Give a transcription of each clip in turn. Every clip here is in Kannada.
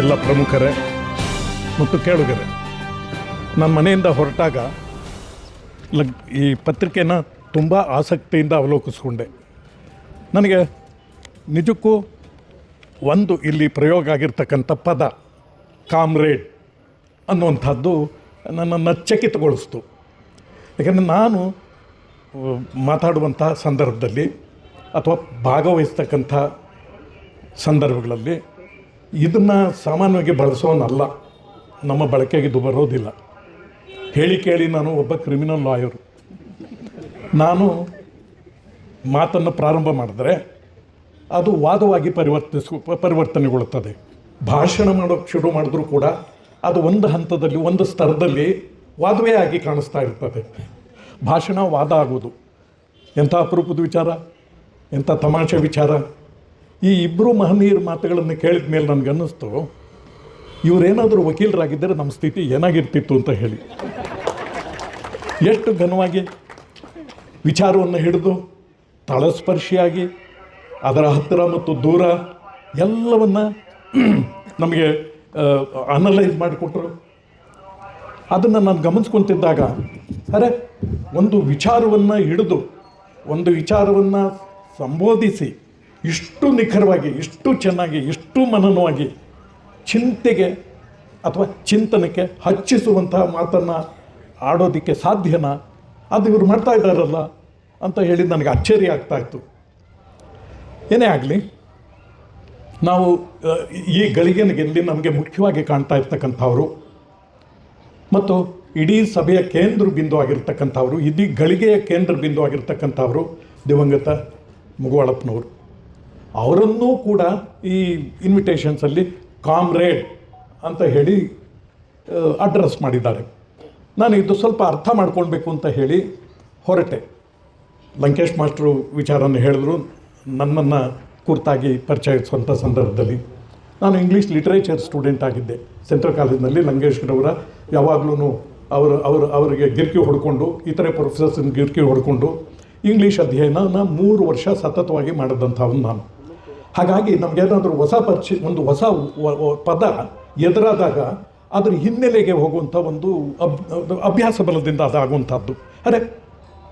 ಎಲ್ಲ ಪ್ರಮುಖರೇ, ಮತ್ತು ಕೇಳುಗರೆ ನನ್ನ ಮನೆಯಿಂದ ಹೊರಟಾಗ ಲಗ್, ಈ ಪತ್ರಿಕೆನ ತುಂಬ ಆಸಕ್ತಿಯಿಂದ ಅವಲೋಕಿಸ್ಕೊಂಡೆ. ನನಗೆ ನಿಜಕ್ಕೂ ಒಂದು ಇಲ್ಲಿ ಪ್ರಯೋಗ ಆಗಿರ್ತಕ್ಕಂಥ ಪದ, ಕಾಮ್ರೇಡ್ ಅನ್ನುವಂಥದ್ದು ನನ್ನನ್ನು ಚಕಿತಗೊಳಿಸ್ತು. ಯಾಕಂದರೆ ನಾನು ಮಾತಾಡುವಂಥ ಸಂದರ್ಭದಲ್ಲಿ ಅಥವಾ ಭಾಗವಹಿಸ್ತಕ್ಕಂಥ ಸಂದರ್ಭಗಳಲ್ಲಿ ಇದನ್ನು ಸಾಮಾನ್ಯವಾಗಿ ಬಳಸೋನಲ್ಲ. ನಮ್ಮ ಬಳಕೆಗೆ ಇದು ಬರೋದಿಲ್ಲ. ಹೇಳಿ ಕೇಳಿ ನಾನು ಒಬ್ಬ ಕ್ರಿಮಿನಲ್ ಲಾಯರು. ನಾನು ಮಾತನ್ನು ಪ್ರಾರಂಭ ಮಾಡಿದ್ರೆ ಅದು ವಾದವಾಗಿ ಪರಿವರ್ತಿಸ, ಪರಿವರ್ತನೆಗೊಳ್ಳುತ್ತದೆ. ಭಾಷಣ ಮಾಡೋಕ್ಕೆ ಶುರು ಮಾಡಿದ್ರೂ ಕೂಡ ಅದು ಒಂದು ಹಂತದಲ್ಲಿ, ಒಂದು ಸ್ತರದಲ್ಲಿ ವಾದವೇ ಆಗಿ ಕಾಣಿಸ್ತಾ ಇರ್ತದೆ. ಭಾಷಣ ವಾದ ಆಗೋದು. ಎಂಥ ಅಪರೂಪದ ವಿಚಾರ? ಎಂಥ ತಮಾಷೆ ವಿಚಾರ? ಈ ಇಬ್ಬರು ಮಹನೀಯರ ಮಾತುಗಳನ್ನು ಕೇಳಿದ ಮೇಲೆ ನನಗನ್ನಿಸ್ತು, ಇವರೇನಾದರೂ ವಕೀಲರಾಗಿದ್ದರೆ ನಮ್ಮ ಸ್ಥಿತಿ ಏನಾಗಿರ್ತಿತ್ತು ಅಂತ ಹೇಳಿ. ಎಷ್ಟು ಘನವಾಗಿ ವಿಚಾರವನ್ನು ಹಿಡಿದು, ತಳಸ್ಪರ್ಶಿಯಾಗಿ, ಅದರ ಹತ್ತಿರ ಮತ್ತು ದೂರ ಎಲ್ಲವನ್ನ ನಮಗೆ ಅನಲೈಸ್ ಮಾಡಿಕೊಟ್ರು. ಅದನ್ನು ನಾನು ಗಮನಿಸ್ಕೊತಿದ್ದಾಗ, ಅರೆ, ಒಂದು ವಿಚಾರವನ್ನು ಹಿಡಿದು, ಒಂದು ವಿಚಾರವನ್ನು ಸಂಬೋಧಿಸಿ ಇಷ್ಟು ನಿಖರವಾಗಿ, ಇಷ್ಟು ಚೆನ್ನಾಗಿ, ಇಷ್ಟು ಮನನವಾಗಿ ಚಿಂತೆಗೆ ಅಥವಾ ಚಿಂತನಕ್ಕೆ ಹಚ್ಚಿಸುವಂತಹ ಮಾತನ್ನು ಆಡೋದಕ್ಕೆ ಸಾಧ್ಯನಾ? ಅದು ಇವರು ಮಾಡ್ತಾ ಇದ್ದಾರಲ್ಲ ಅಂತ ಹೇಳಿ ನನಗೆ ಅಚ್ಚರಿ ಆಗ್ತಾ ಇತ್ತು. ಏನೇ ಆಗಲಿ, ನಾವು ಈ ಗಳಿಗೆನಲ್ಲಿ ನಮಗೆ ಮುಖ್ಯವಾಗಿ ಕಾಣ್ತಾ ಇರ್ತಕ್ಕಂಥವ್ರು ಮತ್ತು ಇಡೀ ಸಭೆಯ ಕೇಂದ್ರ ಬಿಂದು ಆಗಿರ್ತಕ್ಕಂಥವ್ರು, ಇಡೀ ಗಳಿಗೆಯ ಕೇಂದ್ರ ಬಿಂದು ಆಗಿರ್ತಕ್ಕಂಥವ್ರು ದಿವಂಗತ ಮುಗುವಳಪ್ಪನವರು. ಅವರನ್ನೂ ಕೂಡ ಈ ಇನ್ವಿಟೇಷನ್ಸಲ್ಲಿ ಕಾಮ್ರೇಡ್ ಅಂತ ಹೇಳಿ ಅಡ್ರೆಸ್ ಮಾಡಿದ್ದಾರೆ. ನಾನು ಇದು ಸ್ವಲ್ಪ ಅರ್ಥ ಮಾಡ್ಕೊಳ್ಬೇಕು ಅಂತ ಹೇಳಿ ಹೊರಟೆ. ಲಂಕೇಶ್ ಮಾಸ್ಟ್ರು ವಿಚಾರನ ಹೇಳಿದ್ರು, ನನ್ನನ್ನು ಕುರ್ತಾಗಿ ಪರಿಚಯಿಸುವಂಥ ಸಂದರ್ಭದಲ್ಲಿ. ನಾನು ಇಂಗ್ಲೀಷ್ ಲಿಟ್ರೇಚರ್ ಸ್ಟೂಡೆಂಟ್ ಆಗಿದ್ದೆ. ಸೆಂಟ್ರಲ್ ಕಾಲೇಜ್ನಲ್ಲಿ ಲಂಕೇಶ್ರವರ ಯಾವಾಗಲೂ ಅವರು ಅವರು, ಅವರಿಗೆ ಗಿರ್ಕಿ ಹೊಡ್ಕೊಂಡು, ಇತರೆ ಪ್ರೊಫೆಸರ್ಸ್ ಗಿರ್ಕಿ ಹೊಡ್ಕೊಂಡು ಇಂಗ್ಲೀಷ್ ನಾನು ಮೂರು ವರ್ಷ ಸತತವಾಗಿ ಮಾಡಿದಂಥವನು ನಾನು. ಹಾಗಾಗಿ ನಮಗೇನಾದರೂ ಹೊಸ ಪರಿಚಯ, ಒಂದು ಹೊಸ ಪದ ಎದುರಾದಾಗ ಅದರ ಹಿನ್ನೆಲೆಗೆ ಹೋಗುವಂಥ ಒಂದು ಅಬ್ ಅಭ್ಯಾಸ ಬಲದಿಂದ ಅದಾಗುವಂಥದ್ದು. ಅದೇ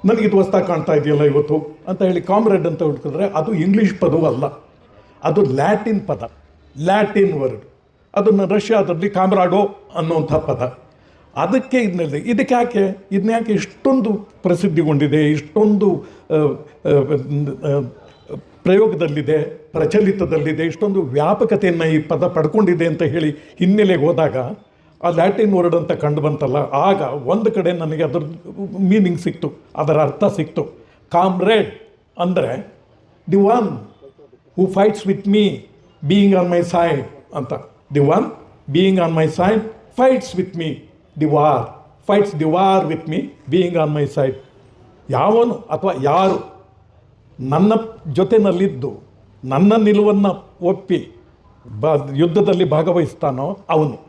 ನನಗಿದು ಹೊಸ್ತಾಗಿ ಕಾಣ್ತಾ ಇದೆಯಲ್ಲ ಇವತ್ತು? ಅಂತ ಹೇಳಿ ಕಾಮ್ರೇಡ್ ಅಂತ ಹುಡುಕಿದ್ರೆ ಅದು ಇಂಗ್ಲೀಷ್ ಪದವೂ ಅಲ್ಲ. ಅದು ಲ್ಯಾಟಿನ್ ಪದ. Latin word. ಅದನ್ನು ರಷ್ಯಾದಲ್ಲಿ ಕಾಮ್ರಾಡೋ ಅನ್ನುವಂಥ ಪದ. ಅದಕ್ಕೆ ಇದನ್ನಲ್ಲಿ ಇದಕ್ಕೆ ಯಾಕೆ? ಇದನ್ನ ಯಾಕೆ ಇಷ್ಟೊಂದು ಪ್ರಸಿದ್ಧಿಗೊಂಡಿದೆ? ಇಷ್ಟೊಂದು ಪ್ರಯೋಗದಲ್ಲಿದೆ? ಪ್ರಚಲಿತದಲ್ಲಿದೆ. ಇಷ್ಟೊಂದು ವ್ಯಾಪಕತೆಯನ್ನು ಈ ಪದ ಪಡ್ಕೊಂಡಿದೆ ಅಂತ ಹೇಳಿ ಹಿನ್ನೆಲೆಗೆ ಹೋದಾಗ ಆ ಲ್ಯಾಟಿನ್ ವರ್ಡ್ ಅಂತ ಕಂಡು ಬಂತಲ್ಲ, ಆಗ ಒಂದು ಕಡೆ ನನಗೆ ಅದರ ಮೀನಿಂಗ್ ಸಿಕ್ತು, ಅದರ ಅರ್ಥ ಸಿಕ್ತು. ಕಾಮ್ರೇಡ್ ಅಂದರೆ, the one who fights with me being on my side ಅಂತ. The one being on my side fights with me, the war, fights the war with me being on my side. ಯಾವನು ಅಥವಾ ಯಾರು ನನ್ನ ಜೊತೆನಲ್ಲಿದ್ದು ನನ್ನ ನಿಲುವನ್ನು ಒಪ್ಪಿ ಬ ಯುದ್ಧದಲ್ಲಿ ಭಾಗವಹಿಸ್ತಾನೋ ಅವನು.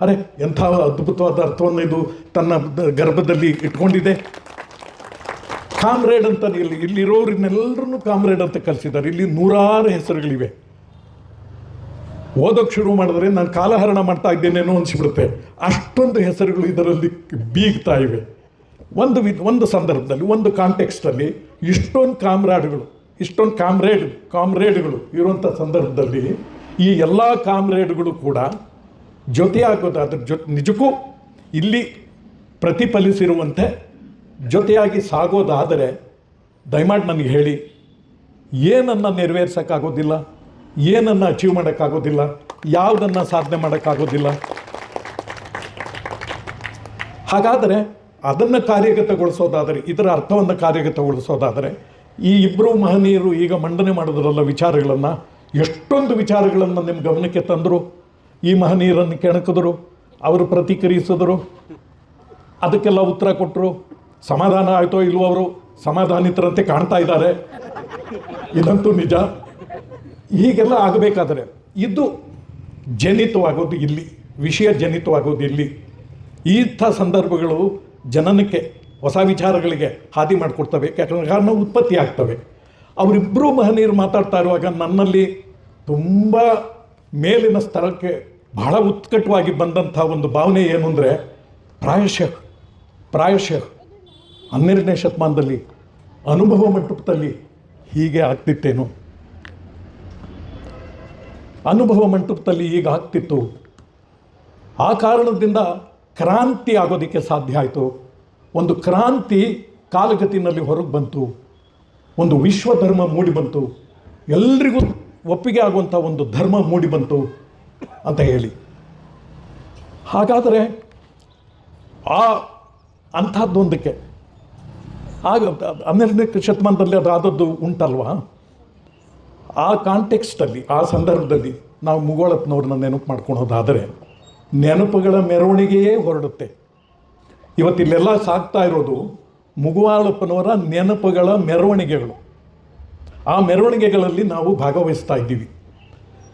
ಅರೆ, ಎಂಥ ಅದ್ಭುತವಾದ ಅರ್ಥವನ್ನು ಇದು ತನ್ನ ಗರ್ಭದಲ್ಲಿ ಇಟ್ಕೊಂಡಿದೆ. ಕಾಮ್ರೇಡ್ ಅಂತ ಇಲ್ಲಿ ಇಲ್ಲಿರೋರನ್ನೆಲ್ಲರನ್ನು ಕಾಮ್ರೇಡ್ ಅಂತ ಕಲಿಸಿದ್ದಾರೆ. ಇಲ್ಲಿ ನೂರಾರು ಹೆಸರುಗಳಿವೆ. ಓದೋಕ್ಕೆ ಶುರು ಮಾಡಿದ್ರೆ ನಾನು ಕಾಲಹರಣ ಮಾಡ್ತಾ ಇದ್ದೇನೇನೋ ಅನಿಸ್ಬಿಡುತ್ತೆ. ಅಷ್ಟೊಂದು ಹೆಸರುಗಳು ಇದರಲ್ಲಿ ಬೀಗ್ತಾ ಇವೆ. ಒಂದು ವಿ ಒಂದು ಸಂದರ್ಭದಲ್ಲಿ, ಒಂದು ಕಾಂಟೆಕ್ಸ್ಟಲ್ಲಿ ಇಷ್ಟೊಂದು ಕಾಮ್ರಾಡ್ಗಳು ಇಷ್ಟೊಂದು ಕಾಮ್ರೇಡ್ ಕಾಮ್ರೇಡ್ಗಳು ಇರುವಂಥ ಸಂದರ್ಭದಲ್ಲಿ ಈ ಎಲ್ಲ ಕಾಮ್ರೇಡ್ಗಳು ಕೂಡ ಜೊತೆಯಾಗೋದು ಅದ್ರ ಜೊತೆ ನಿಜಕ್ಕೂ ಇಲ್ಲಿ ಪ್ರತಿಫಲಿಸಿರುವಂತೆ ಜೊತೆಯಾಗಿ ಸಾಗೋದಾದರೆ ದಯಮಾಡಿ ನನಗೆ ಹೇಳಿ, ಏನನ್ನು ನೆರವೇರ್ಸೋಕ್ಕಾಗೋದಿಲ್ಲ, ಏನನ್ನು ಅಚೀವ್ ಮಾಡೋಕ್ಕಾಗೋದಿಲ್ಲ, ಯಾವುದನ್ನು ಸಾಧನೆ ಮಾಡೋಕ್ಕಾಗೋದಿಲ್ಲ. ಹಾಗಾದರೆ ಅದನ್ನು ಕಾರ್ಯಗತಗೊಳಿಸೋದಾದರೆ, ಇದರ ಅರ್ಥವನ್ನು ಕಾರ್ಯಗತಗೊಳಿಸೋದಾದರೆ ಈ ಇಬ್ಬರು ಮಹನೀಯರು ಈಗ ಮಂಡನೆ ಮಾಡಿದ್ರಲ್ಲ ವಿಚಾರಗಳನ್ನು, ಎಷ್ಟೊಂದು ವಿಚಾರಗಳನ್ನು ನಿಮ್ಮ ಗಮನಕ್ಕೆ ತಂದರು? ಈ ಮಹನೀಯರನ್ನು ಕೆಣಕಿದ್ರು, ಅವರು ಪ್ರತಿಕ್ರಿಯಿಸಿದ್ರು, ಅದಕ್ಕೆಲ್ಲ ಉತ್ತರ ಕೊಟ್ಟರು ಸಮಾಧಾನ ಆಯಿತೋ ಇಲ್ವೋ ಅವರು? ಸಮಾಧಾನಿತರಂತೆ ಕಾಣ್ತಾ ಇದ್ದಾರೆ. ಇದಂತೂ ನಿಜ. ಹೀಗೆಲ್ಲ ಆಗಬೇಕಾದರೆ, ಇದು ಜನಿತವಾಗೋದು ಇಲ್ಲಿ, ವಿಷಯ ಜನಿತವಾಗೋದು ಇಲ್ಲಿ. ಇಂಥ ಸಂದರ್ಭಗಳು ಜನನಕ್ಕೆ ಹೊಸ ವಿಚಾರಗಳಿಗೆ ಹಾದಿ ಮಾಡಿಕೊಡ್ತವೆ, ಯಾಕಂದರೆ ಕಾರಣ ಉತ್ಪತ್ತಿ ಆಗ್ತವೆ. ಅವರಿಬ್ಬರು ಮಹನೀಯರು ಮಾತಾಡ್ತಾ ಇರುವಾಗ ನನ್ನಲ್ಲಿ ತುಂಬ ಮೇಲಿನ ಸ್ಥಳಕ್ಕೆ ಬಹಳ ಉತ್ಕಟವಾಗಿ ಬಂದಂಥ ಒಂದು ಭಾವನೆ ಏನು ಅಂದರೆ ಪ್ರಾಯಶಃ ಪ್ರಾಯಶಃ ಹನ್ನೆರಡನೇ ಶತಮಾನದಲ್ಲಿ, ಅನುಭವ ಮಂಟಪದಲ್ಲಿ ಹೀಗೆ ಆಗ್ತಿತ್ತೇನು. ಅನುಭವ ಮಂಟಪದಲ್ಲಿ ಈಗ ಆಗ್ತಿತ್ತು. ಆ ಕಾರಣದಿಂದ ಕ್ರಾಂತಿ ಆಗೋದಕ್ಕೆ ಸಾಧ್ಯ ಆಯಿತು. ಒಂದು ಕ್ರಾಂತಿ ಕಾಲಗತಿನಲ್ಲಿ ಹೊರಗೆ ಬಂತು. ಒಂದು ವಿಶ್ವ ಧರ್ಮ ಮೂಡಿ ಬಂತು. ಎಲ್ರಿಗೂ ಒಪ್ಪಿಗೆ ಆಗುವಂಥ ಒಂದು ಧರ್ಮ ಮೂಡಿ ಬಂತು ಅಂತ ಹೇಳಿ. ಹಾಗಾದರೆ ಆ ಅಂಥದ್ದೊಂದಕ್ಕೆ ಆಗ ಹನ್ನೆರಡನೇ ಶತಮಾನದಲ್ಲಿ ಅದಾದದ್ದು ಉಂಟಲ್ವಾ? ಆ ಕಾಂಟೆಕ್ಸ್ಟಲ್ಲಿ ಆ ಸಂದರ್ಭದಲ್ಲಿ ನಾವು ಮುಗೋಳಪ್ಪನವ್ರನ್ನ ನೆನಪು ಮಾಡ್ಕೊಳೋದಾದರೆ ನೆನಪುಗಳ ಮೆರವಣಿಗೆಯೇ ಹೊರಡುತ್ತೆ. ಇವತ್ತಿಲ್ಲೆಲ್ಲ ಸಾಗ್ತಾ ಇರೋದು ಮುಗುವಾಳಪ್ಪನವರ ನೆನಪುಗಳ ಮೆರವಣಿಗೆಗಳು. ಆ ಮೆರವಣಿಗೆಗಳಲ್ಲಿ ನಾವು ಭಾಗವಹಿಸ್ತಾ ಇದ್ದೀವಿ.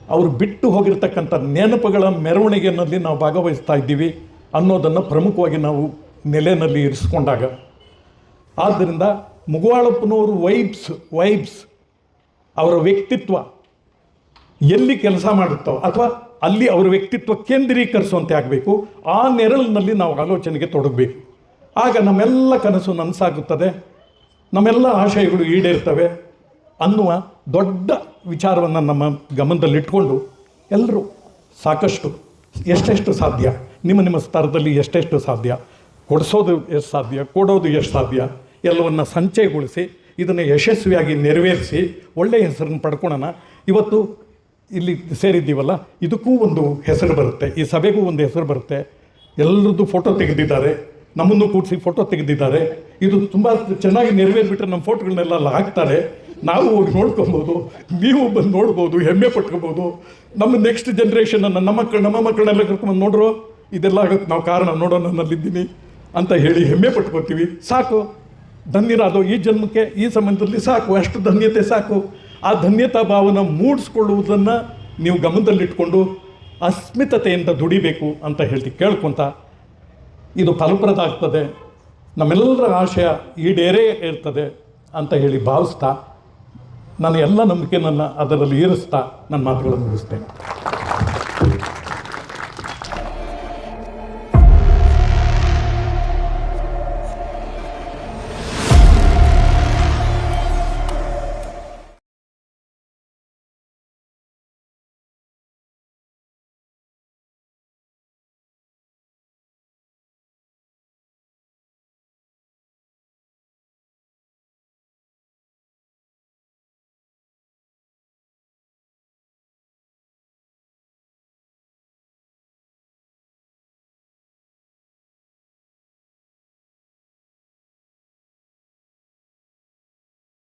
ಅವರು ಬಿಟ್ಟು ಹೋಗಿರ್ತಕ್ಕಂಥ ನೆನಪುಗಳ ಮೆರವಣಿಗೆಯಲ್ಲಿ ನಾವು ಭಾಗವಹಿಸ್ತಾ ಇದ್ದೀವಿ ಅನ್ನೋದನ್ನು ಪ್ರಮುಖವಾಗಿ ನಾವು ನೆಲೆಯಲ್ಲಿ ಇರಿಸ್ಕೊಂಡಾಗ. ಆದ್ದರಿಂದ ಮುಗುವಾಳಪ್ಪನವರು ವೈಬ್ಸ್ ವೈಬ್ಸ್ ಅವರ ವ್ಯಕ್ತಿತ್ವ ಎಲ್ಲಿ ಕೆಲಸ ಮಾಡುತ್ತೋ ಅಥವಾ ಅಲ್ಲಿ ಅವರ ವ್ಯಕ್ತಿತ್ವ ಕೇಂದ್ರೀಕರಿಸುವಂತೆ ಆಗಬೇಕು. ಆ ನೆರಳಿನಲ್ಲಿ ನಾವು ಆಲೋಚನೆಗೆ ತೊಡಗಬೇಕು. ಆಗ ನಮ್ಮೆಲ್ಲ ಕನಸು ನನಸಾಗುತ್ತದೆ. ನಮ್ಮೆಲ್ಲ ಆಶಯಗಳು ಈಡೇರ್ತವೆ ಅನ್ನುವ ದೊಡ್ಡ ವಿಚಾರವನ್ನು ನಮ್ಮ ಗಮನದಲ್ಲಿಟ್ಕೊಂಡು ಎಲ್ಲರೂ ಸಾಕಷ್ಟು ಎಷ್ಟೆಷ್ಟು ಸಾಧ್ಯ? ನಿಮ್ಮ ನಿಮ್ಮ ಸ್ತರದಲ್ಲಿ ಎಷ್ಟೆಷ್ಟು ಸಾಧ್ಯ? ಕೊಡಿಸೋದು ಎಷ್ಟು ಸಾಧ್ಯ? ಕೊಡೋದು ಎಷ್ಟು ಸಾಧ್ಯ? ಎಲ್ಲವನ್ನು ಸಂಚಯಗೊಳಿಸಿ, ಇದನ್ನು ಯಶಸ್ವಿಯಾಗಿ ನೆರವೇರಿಸಿ, ಒಳ್ಳೆಯ ಹೆಸರನ್ನು ಪಡ್ಕೊಳ್ಳೋಣ ಇವತ್ತು ಇಲ್ಲಿ ಸೇರಿದ್ದೀವಲ್ಲ, ಇದಕ್ಕೂ ಒಂದು ಹೆಸರು ಬರುತ್ತೆ. ಈ ಸಭೆಗೂ ಒಂದು ಹೆಸರು ಬರುತ್ತೆ. ಎಲ್ಲರದ್ದು ಫೋಟೋ ತೆಗೆದಿದ್ದಾರೆ. ನಮ್ಮನ್ನು ಕೂಡಿಸಿ ಫೋಟೋ ತೆಗೆದಿದ್ದಾರೆ. ಇದು ತುಂಬ ಚೆನ್ನಾಗಿ ನೆರವೇರಿಬಿಟ್ರೆ ನಮ್ಮ ಫೋಟೋಗಳನ್ನೆಲ್ಲ ಹಾಕ್ತಾರೆ. ನಾವು ಹೋಗಿ ನೋಡ್ಕೊಬೋದು, ನೀವು ಬಂದು ನೋಡ್ಬೋದು, ಹೆಮ್ಮೆ ಪಟ್ಕೊಬೋದು. ನಮ್ಮ ನೆಕ್ಸ್ಟ್ ಜನ್ರೇಷನನ್ನು ನಮ್ಮ ಮಕ್ಕಳು ನಮ್ಮ ಮಕ್ಕಳನ್ನೆಲ್ಲ ಕರ್ಕೊಂಡು ನೋಡ್ರು, ಇದೆಲ್ಲ ಆಗುತ್ತೆ ನಾವು ಕಾರಣ ನೋಡೋಣ ನನ್ನಲ್ಲಿದ್ದೀನಿ ಅಂತ ಹೇಳಿ ಹೆಮ್ಮೆ ಪಟ್ಕೋತೀವಿ. ಸಾಕು. ಧನ್ಯರಾದವು. ಈ ಜನ್ಮಕ್ಕೆ, ಈ ಸಂಬಂಧದಲ್ಲಿ ಸಾಕು. ಅಷ್ಟು ಧನ್ಯತೆ ಸಾಕು. ಆ ಧನ್ಯತಾ ಭಾವನ ಮೂಡಿಸ್ಕೊಳ್ಳುವುದನ್ನು ನೀವು ಗಮನದಲ್ಲಿಟ್ಕೊಂಡು ಅಸ್ಮಿತತೆಯಿಂದ ದುಡಿಬೇಕು ಅಂತ ಹೇಳ್ತಿ ಕೇಳ್ಕೊತ ಇದು ಫಲಪ್ರದ ಆಗ್ತದೆ ನಮ್ಮೆಲ್ಲರ ಆಶಯ ಈಡೇರೇ ಇರ್ತದೆ ಅಂತ ಹೇಳಿ ಭಾವಿಸ್ತಾ ನಾನು ಎಲ್ಲ ನಂಬಿಕೆ ನನ್ನ ಅದರಲ್ಲಿ ಇರಿಸ್ತಾ ನನ್ನ ಮಾತುಗಳನ್ನು ಮುಗಿಸ್ತೇನೆ.